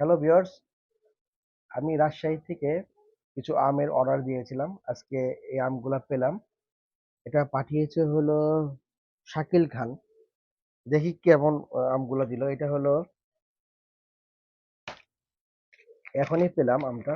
Hello viewers আমি রাজশাহী থেকে কিছু আমের অর্ডার দিয়েছিলাম। আজকে এই আমগুলা পেলাম। এটা পাঠিয়েছে হলো শাকিল খান। দেখি কেমন আমগুলা দিল। এটা হলো, এখনই পেলাম আমটা।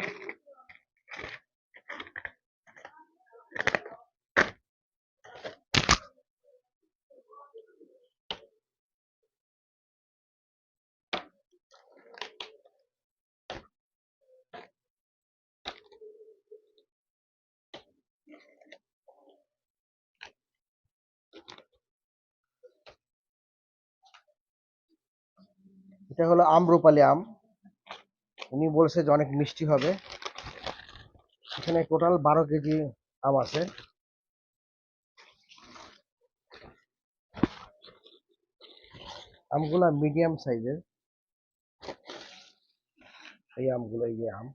এটা হলো আমরুপালি আম। উনি বলছে যে অনেক মিষ্টি হবে। এখানে টোটাল বারো কেজি আম আছে। আমগুলা মিডিয়াম সাইজের এই আমগুলো, এই যে আম।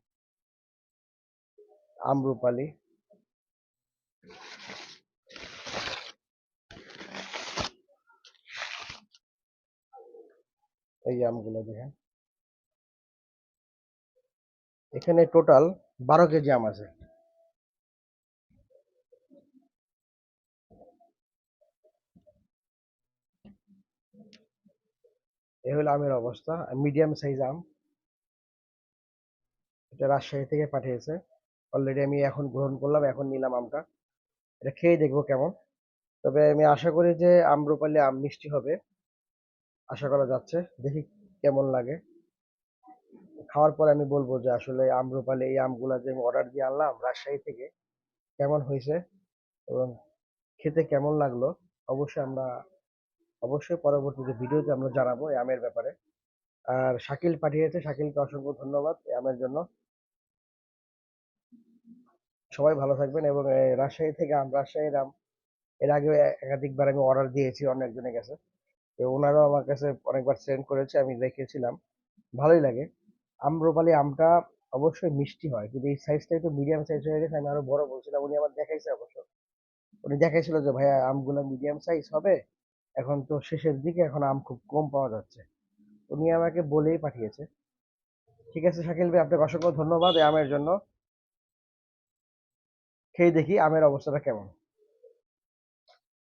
আমরুপালি এই আমগুলো দেখেন। এখানে টোটাল বারো কেজি আম আছে। এ হলো আমের অবস্থা মিডিয়াম সাইজ আম। এটা রাজশাহী থেকে পাঠিয়েছে। অলরেডি আমি এখন গ্রহণ করলাম, এখন নিলাম আমটা। এটা খেয়ে দেখব কেমন। তবে আমি আশা করি যে আম্রপালি আম মিষ্টি হবে। আশা করা যাচ্ছে। দেখি কেমন লাগে। খাওয়ার পরে আমি বলব যে আসলে আম্রপালি এই আমগুলা যে আমি অর্ডার দিয়ে আনলাম রাজশাহী থেকে, কেমন হয়েছে এবং খেতে কেমন লাগল, অবশ্যই আমরা, অবশ্যই পরবর্তীতে ভিডিওতে আমরা জানাব এই আমের ব্যাপারে। আর শাকিল পাঠিয়েছে, শাকিলকে অসংখ্য ধন্যবাদ এই আমের জন্য। সবাই ভালো থাকবেন এবং রাজশাহী থেকে আম, রাজশাহীর আম, এর আগে একাধিকবার আমি অর্ডার দিয়েছি অন্য একজনের কাছে। ওনারাও আমার কাছে অনেকবার সেন্ড করেছে, আমি দেখেছিলাম। ভালোই লাগে। আম্রপালি আমটা অবশ্যই মিষ্টি হয়, কিন্তু এই সাইজটা একটু মিডিয়াম সাইজ হয়ে গেছে, আমি আরও বড় বলছিলাম, উনি আমার দেখাইছে অবশ্য। উনি দেখাইছিল যে, ভাইয়া, আমগুলো মিডিয়াম সাইজ হবে, এখন তো শেষের দিকে এখন আম খুব কম পাওয়া যাচ্ছে। উনি আমাকে বলেই পাঠিয়েছে। ঠিক আছে, শাকিল ভাই, আপনাকে অসংখ্য ধন্যবাদ এই আমের জন্য। খেয়ে দেখি আমের অবস্থাটা কেমন।